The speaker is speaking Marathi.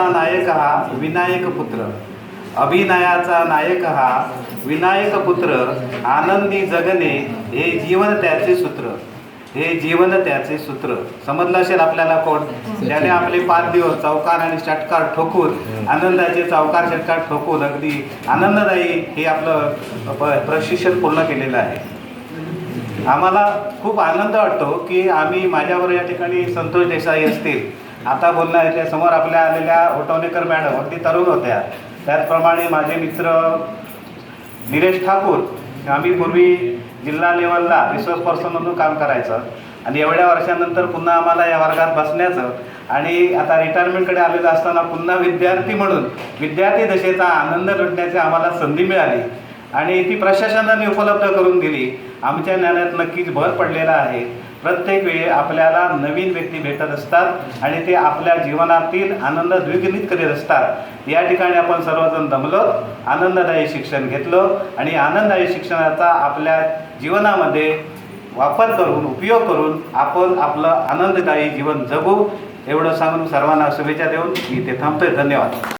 नायक हा विनायक पुत्र. अभिनयाचा नायक हा विनायक पुत्र. आनंदी जगणे हे जीवन त्याचे सूत्र. हे जीवन त्याचे सूत्र. समजलं असेल आपल्याला कोण? त्याने आपले पाच दिवस चौकार आणि षटकार ठोकून आनंदाचे चौकार षटकार ठोकून अगदी आनंददायी हे आपलं प्रशिक्षण पूर्ण केलेलं आहे. आम्हाला खूप आनंद वाटतो की आम्ही माझ्यावर या ठिकाणी संतोष देसाई असतील. आता बोलणार समोर आपल्या आलेल्या ओटवणेकर मॅडम अगदी तरुण होत्या. त्याचप्रमाणे माझे मित्र निलेश ठाकूर आम्ही पूर्वी जिल्हा लेवलला रिसोर्स पर्सन म्हणून काम करायचं. आणि एवढ्या वर्षानंतर पुन्हा आम्हाला या वर्गात बसण्याचं आणि आता रिटायरमेंटकडे आलेलं असताना पुन्हा विद्यार्थी म्हणून विद्यार्थी दशेचा आनंद लुटण्याची आम्हाला संधी मिळाली. आणि ती प्रशासनाने उपलब्ध करून दिली. आमच्या ज्ञानात नक्कीच भर पडलेला आहे. प्रत्येक वेळी आपल्याला नवीन व्यक्ती भेटत असतात आणि ते आपल्या जीवनातील आनंद द्विगुणित करीत असतात. या ठिकाणी आपण सर्वजण दमलो आनंददायी शिक्षण घेतलं आणि आनंददायी शिक्षणाचा आपल्या जीवनामध्ये वापर करून उपयोग करून आपण आपलं आनंददायी जीवन जगू. एवढं सांगून सर्वांना शुभेच्छा देऊन मी ते थांबतोय. धन्यवाद.